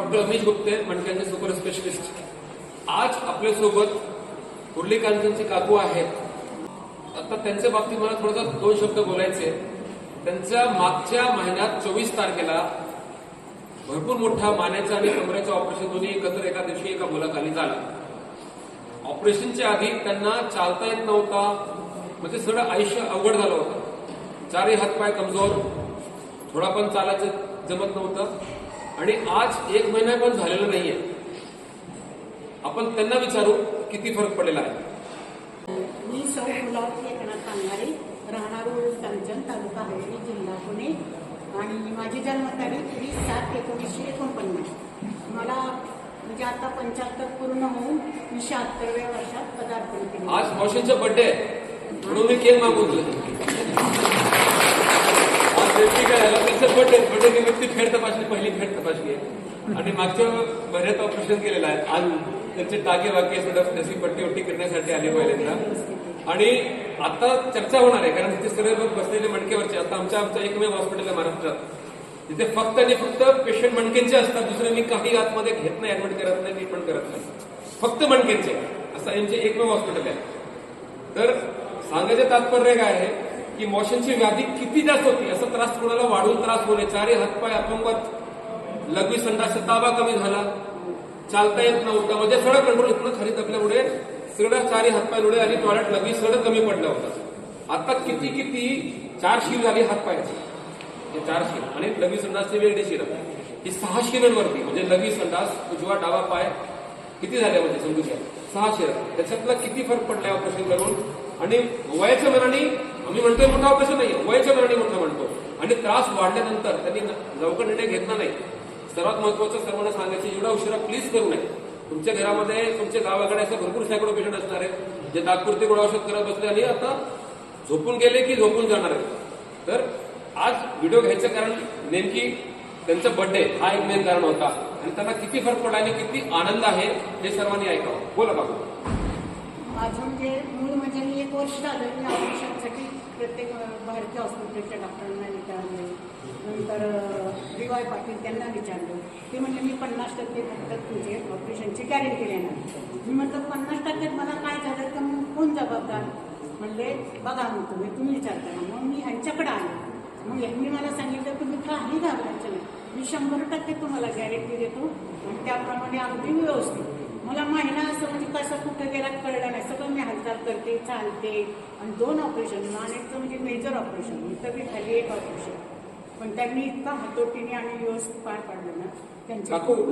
Doctor Amit Gupte मणक्यांचे super specialist. आज आपल्यासोबत मुरलीकांतांचे काकू आहेत. आता त्यांच्या बाबतीत मला थोडासा दोन शब्द बोलायचे. त्यांच्या मागच्या महिन्यात चोवीस तारखेला भरपूर मोठा मानेचा आणि कमरेचं ऑपरेशन दोन्ही एकत्र एका दिवशी एका मुलाखाली झालं. ऑपरेशनच्या आधी त्यांना चालता येत नव्हता. म्हणजे सगळं आयुष्य अवघड झालं होतं. चारही हातपाय कमजोर. थोडा पण चालायचं जमत नव्हतं. आणि आज एक महिना पण झालेला नाहीये. आपण त्यांना विचारू किती फरक पडलेला आहे. मी सौ गुलाब एकनाथ कांगारे राहणार उरुस कांचन तालुका हवेली जिल्हा पुणे. आणि माझी जन्मतारीख वीस सात एकोणीसशे एकोणपन्नास. मला म्हणजे आता पंच्याहत्तर पूर्ण होऊन मी शहात्तरव्या वर्षात पदार्पण केले. आज मावशींचा बर्थडे आहे. म्हणून मी केक मागवतो आज त्यांचं फेड तपासणी पहिली फेड तपासली आहे. आणि मागच्या बऱ्याच ऑपरेशन केलेलं आहे. आज त्यांचे टाके वाके थोडं त्याची पट्टी करण्यासाठी आले पहिल्यांदा. आणि आता चर्चा होणार आहे कारण तिथे सगळे लोक बसलेले मणक्यावरचे आता आमच्या आमचं एकमेव हॉस्पिटल आहे महाराष्ट्रात. तिथे फक्त आणि फक्त पेशंट मणकेंचे असतात दुसरे मी काही आतमध्ये घेत नाही ऍडमिट करत नाही मी पण करत नाही. फक्त मणकेंचे असं यांचे एकमेव हॉस्पिटल आहे. तर सांगायचं तात्पर्य काय आहे? की मोशनची व्याधी किती जास्त होती असा त्रास कोणाला वाढून त्रास होणे चारही हातपाय अपंगत लघवी संडासचा ताबा कमी झाला. चालता येत नव्हता. म्हणजे सगळं कंट्रोल इकडून खरीत आपल्यामुळे सगळं चारही हातपाय लुळे आणि टॉयलेट लघवी सगळं कमी पडलं होतं. आता किती किती? चार शीर झाली हातपायाची. हे चार शीर आणि लघवी संडासची वेगळी शिर. ही सहा शिरांवरती म्हणजे लघवी संडास उजवा डावा पाय किती झाल्या म्हणजे समजू घ्या सहा शिर त्याच्यातला किती फरक पडलाय ऑपरेशन करून? आणि वयाच्या मनाने आम्ही म्हणतोय मोठं ऑपरेशन नाही वयाच्या मनाने मोठा म्हणतो. आणि त्रास वाढल्यानंतर त्यांनी लवकर निर्णय घेतला नाही. सर्वात महत्वाचं सर्वांना सांगायचं एवढा उशिरा प्लीज करू नये. तुमच्या घरामध्ये तुमच्या गावाकडे असं भरपूर सॅकडो पेशंट असणार आहेत जे तात्पुरते गोळा औषध करत बसले आणि आता झोपून गेले की झोपून जाणार आहेत. तर आज व्हिडिओ घ्यायचं कारण नेमकी त्यांचा बर्थडे हा एक मेन कारण होता. आणि त्यांना किती फरक पडला आणि किती आनंद आहे हे सर्वांनी ऐकावं. बोला बाबू. माझं म्हणजे मूळ म्हणजे मी एक वर्ष झालं मी ऑपरेशनसाठी प्रत्येक बाहेरच्या हॉस्पिटलच्या डॉक्टरांना विचारलं. नंतर डी वाय पाटील त्यांना विचारलं. ते म्हणजे मी पन्नास टक्के फक्त तुझे ऑपरेशनची गॅरंटी देणार मी म्हटलं पन्नास टक्क्यात मला काय झालं? तर मग कोण जबाबदार? म्हणले बघा मग तुम्ही तुम्ही विचारता ना मग मी ह्यांच्याकडे आले. मग यांनी मला सांगितलं तुम्ही काही घाबरायचं नाही मी शंभर टक्के तुम्हाला गॅरंटी देतो. आणि त्याप्रमाणे अगदी व्यवस्थित. मला महिना असं म्हणजे कसं कुठं गेला कळलं नाही मी करते चालते. आणि दोन ऑपरेशन मानेचं म्हणजे मेजर ऑपरेशन इथं बी खाली एक ऑपरेशन पण त्यांनी इतका हातोटीने आणि व्यवस्थित पार पाडलं ना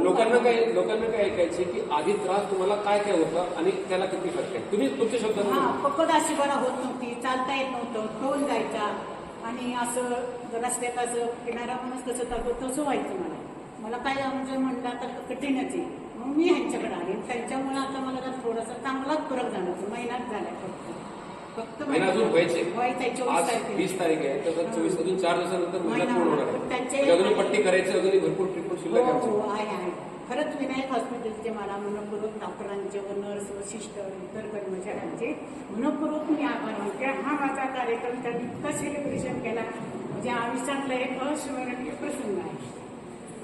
लोकांना. काय लोकांना काय ऐकायचे की आधी त्रास तुम्हाला काय काय होतं आणि त्याला किती फरक आहे? तुम्ही तुमच्या हा शब्दात पकड अशी बरा होत नव्हती चालता येत नव्हतं टोल जायचा आणि असं रस्त्यात असं किनारा म्हणून कसं चालतो तसं व्हायचं मला. मला काय म्हणजे म्हणलं आता कठीणच आहे. मग मी ह्यांच्याकडे आले. त्यांच्यामुळे आता मला थोडासा चांगलाच फरक झाला. तो महिन्यात झालाय फक्त. फक्त महिना अजून व्हायचे. व्हायचंय चोवीस आज तारखेला. वीस तारीख आहे. तर चोवीस अजून चार दिवसानंतर महिना महिना पूर्ण होणार. होणार पण आहे. त्याचे- म्हणजे अजूनही पट्टी करायची अजूनही भरपूर ट्रीटमेंट हो शिल्लक आहे हो आमची. आहे आहे. खरंच विनायक हॉस्पिटलचे मला मनपूर्वक डॉक्टरांचे व नर्स व सिस्टर इतर कर्मचाऱ्यांचे मनपूर्वक मी आभार मानते. हा माझा कार्यक्रम त्यांनी इतका सेलिब्रेशन केला. म्हणजे आयुष्यातला एक अस्मरणीय प्रसंग आहे.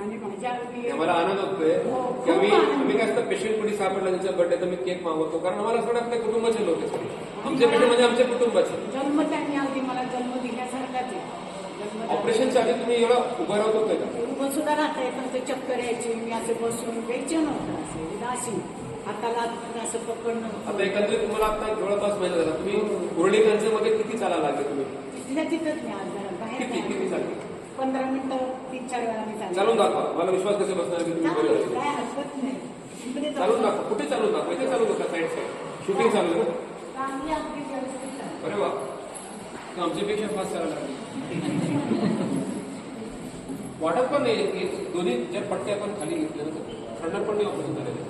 आणि माझ्या अगदी आम्हाला आनंद होतोय हो, की आम्ही आनंद. आम्ही काय असतं पेशंट कोणी सापडला त्यांच्या बर्थडे तर मी केक मागवतो. कारण आम्हाला असं वाटतं आपल्या कुटुंबाचे लोक आहेत. आमचे पेशंट म्हणजे आमच्या कुटुंबाचे. जन्म त्यांनी अगदी मला जन्म दिल्यासारखाच आहे. जन्म ऑपरेशनच्या आधी तुम्ही एवढा उभा राहत होते का? उभं सुद्धा राहता येत नव्हतं चक्कर यायची. मी असं बसून द्यायचे नव्हतं. असं उदासीन हाताला असं पकडणं आता एकंदरीत तुम्हाला आता जवळपास महिना झाला. तुम्ही उरळी मध्ये किती चालायला लागले तुम्ही? तिथल्या तिथंच मी आज बाहेर किती नाही. किती चालले? पंधरा मिनिटं तीन चार वेळा मी चालले. चालून दाखवा. मला विश्वास कसे बसणार की तुम्ही बरे चालेल, झाले. काय हरकत नाही. इकडे जाऊ. चालून दाखवा. कुठे चालून दाखवा? इथे चालू दाखवा साईड साईड शूटिंग चालू आहे ना? चांगली अगदी व्यवस्थित आहे. अरे वा. तर आमच्यापेक्षा फास्ट चालायला लागले. वाटत पण नाही की दोन्ही ज्या पट्ट्या आपण खाली घेतल्या ना खंडर पण नाही ऑपरेशन झालेलं.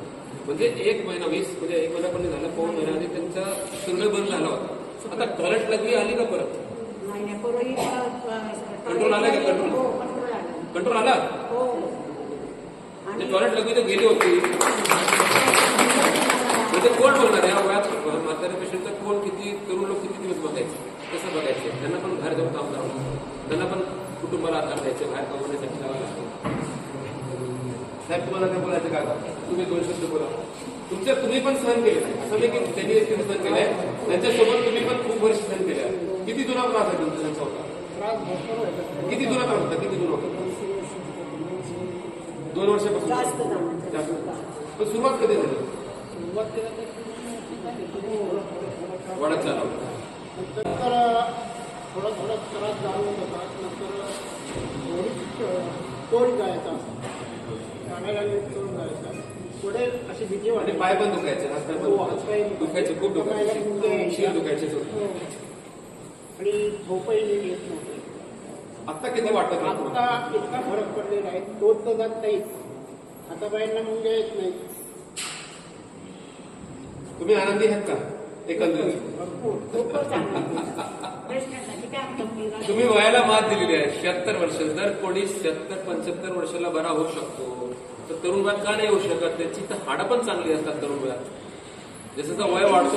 म्हणजे एक महिना वीस म्हणजे एक महिना पण नाही झाला पाऊन महिना आधी त्यांचा सगळं बंद झाला होता. आता टॉयलेट लगवी आली का परत? नाही नाही पूर्वी कंट्रोल आला का कंट्रोल? हो कंट्रोल आला? टॉयलेट तर गेली होती? म्हणजे कोण बघणार या वयात म्हाताऱ्या पेशंटचा कोण किती तरुण लोक किती दिवस बघायचे? कसं बघायचे? त्यांना पण बाहेर जाऊन काम करावं लागतं. त्यांना पण कुटुंबाला आधार द्यायचे बाहेर कमवण्यासाठी जावं लागतं. साहेब तुम्हाला काय बोलायचं का? तुम्ही दोन शब्द बोला. तुमच्या तुम्ही पण सहन केले असं नाही की त्यांनी सहन केलंय. त्यांच्यासोबत तुम्ही पण खूप वर्ष सहन केले. किती जुना त्रास आहे तुमचा त्यांचा होता? किती जुना त्रास होता? किती जुना होता? दोन वर्षापासून. जास्त. पण सुरुवात कधी झाली? सुरुवात केलं तर वाढत चालू नंतर थोडा थोडा त्रास जाणवत होता. नंतर तोड जायचा. गाण्याला तोड जायचा. पुढे अशी भीती वाटली. पाय पण दुखायचे हात पाय हो, पण हातपाय दुखायचे. खूप दुखायचे. शिर दुखायचे. हो. आणि झोपही नीट येत नव्हते. आता किती वाटत आता इतका फरक पडलेला आहे. तोड तर जात नाही. आता बाईंना मुंगे येत नाही तुम्ही आनंदी आहात का? एकंदरीत. भरपूर. खूपच चांगलं प्रश्नासाठी काय आमचा मुलगा? तुम्ही वयाला मात दिलेली आहे. शहात्तर वर्ष. जर कोणी शहात्तर पंच्याहत्तर वर्षाला बरा होऊ शकतो तर तरुण वयात का नाही येऊ शकत? त्याची तर हाडं पण चांगली असतात तरुण वयात. जसं वय वाढतो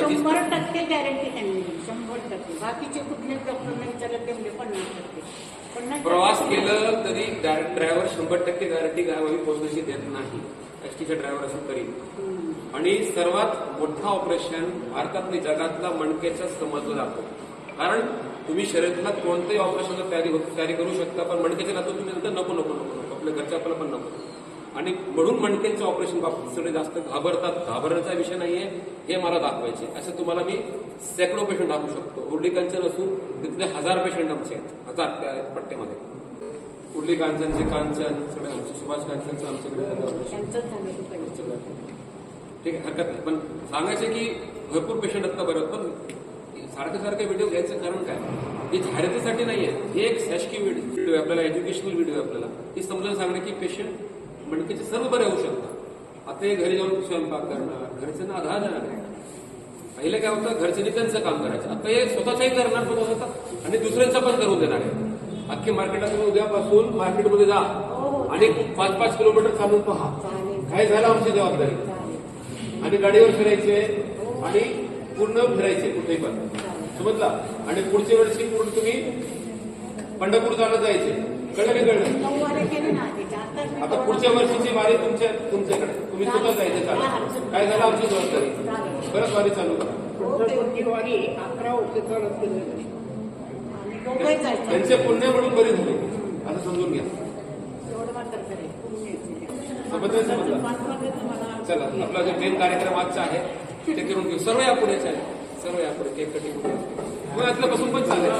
शंभर टक्के गॅरंटी त्यांनी दिली शंभर टक्के. बाकीचे कुठल्याच डॉक्टरने विचारलं ते पन्नास टक्के. पन्नास प्रवास केलं तरी ड्रायव्हर शंभर टक्के गॅरंटी गावावी पोहोचण्याची देत नाही. एसटीचा ड्रायव्हर असं हम्म. आणि सर्वात मोठा ऑपरेशन भारतातली जगातला मणकेचा समजला जातो. कारण तुम्ही शरीरातला कोणत्याही ऑपरेशनला तयारी तयारी करू शकता पण मणकेच्या नातो तुम्ही नंतर नको नको नको नको. आपल्या घरच्या आपल्याला पण नको. आणि म्हणून मणकेच्या ऑपरेशन बाबतीत सगळे जास्त घाबरतात. घाबरण्याचा विषय नाहीये. हे मला दाखवायचे. असं तुम्हाला मी सॅकडो पेशंट दाखवू शकतो. उर्ली कांचन असून तिथले हजार पेशंट आमचे आहेत. हजार त्या पट्ट्यामध्ये उर्ली कांचनचे कांचन सगळे आमचे सुभाष कांचनचं आमच्याकडे. ठीक आहे हरकत नाही. पण सांगायचे की भरपूर पेशंट आता बरं पण सारखे सारखे व्हिडिओ घ्यायचं कारण काय? हे जाहिरातीसाठी नाहीये. हे एक शासकीय व्हिडिओ आहे आपल्याला एज्युकेशनल व्हिडिओ आहे आपल्याला. हे समजून सांगणे की पेशंट मणकीचे सर्व बरे होऊ शकतात. आता हे घरी जाऊन स्वयंपाक करणार घरच्यांना आधार देणार आहे. पहिले काय होतं घरच्यांनी त्यांचं काम करायचं. आता हे स्वतःच्याही करणार पण होतात आणि दुसऱ्यांचं पण करून देणार आहे. अख्खी मार्केटात तुम्ही उद्यापासून मार्केटमध्ये जा. आणि पाच पाच किलोमीटर चालून पहा. काय झालं आमची जबाबदारी? आणि गाडीवर फिरायचे आणि पूर्ण फिरायचे कुठेही पण. समजला? आणि पुढच्या वर्षी पूर्ण तुम्ही पंढरपूर चालत जायचे. कळलं नाही कळलं? आता पुढच्या वर्षीची वारी तुमच्या तुमच्याकडे. तुम्ही स्वतः जायचे चालत काय झालं आमची जबाबदारी? परत वारी चालू करा. वारी अकरा वर्ष त्यांचे पुण्य म्हणून बरी झाले. असं समजून घ्या. चला आपला जो मेन कार्यक्रम आजचा आहे ते करून घेऊ. सर्व या पुढेच आहे सर्व या पुढे केक कटिंग मग यातलं बसून पण चालेल.